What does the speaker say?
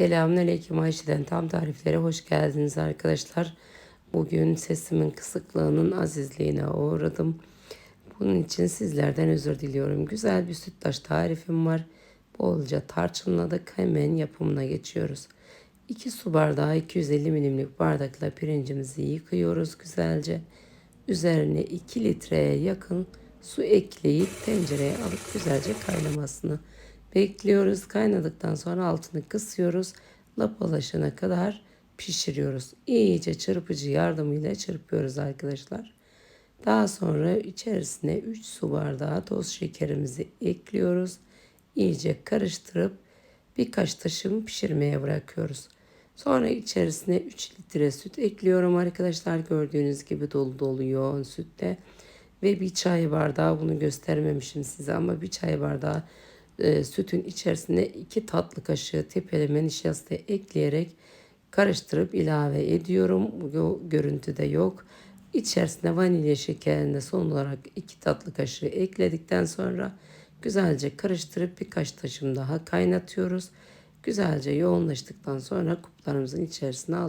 Selamünaleyküm Ayşe'den tam tariflere hoş geldiniz arkadaşlar. Bugün sesimin kısıklığının azizliğine uğradım. Bunun için sizlerden özür diliyorum. Güzel bir sütlaç tarifim var. Bolca tarçınladık. Hemen yapımına geçiyoruz. 2 su bardağı 250 milimlik bardakla pirincimizi yıkıyoruz güzelce. Üzerine 2 litreye yakın su ekleyip tencereye alıp güzelce kaynamasını bekliyoruz. Kaynadıktan sonra altını kısıyoruz. Lapalaşana kadar pişiriyoruz. İyice çırpıcı yardımıyla çırpıyoruz arkadaşlar. Daha sonra içerisine 3 su bardağı toz şekerimizi ekliyoruz. İyice karıştırıp birkaç taşım pişirmeye bırakıyoruz. Sonra içerisine 3 litre süt ekliyorum arkadaşlar. Gördüğünüz gibi dolu dolu yoğun sütte. Ve bir çay bardağı bunu göstermemişim size ama bir çay bardağı e, sütün içerisine 2 tatlı kaşığı tepeleme nişasta ekleyerek karıştırıp ilave ediyorum. Bu görüntüde yok. İçerisine vanilya şekerini son olarak 2 tatlı kaşığı ekledikten sonra güzelce karıştırıp birkaç taşım daha kaynatıyoruz. Güzelce yoğunlaştıktan sonra kuplarımızın içerisine al.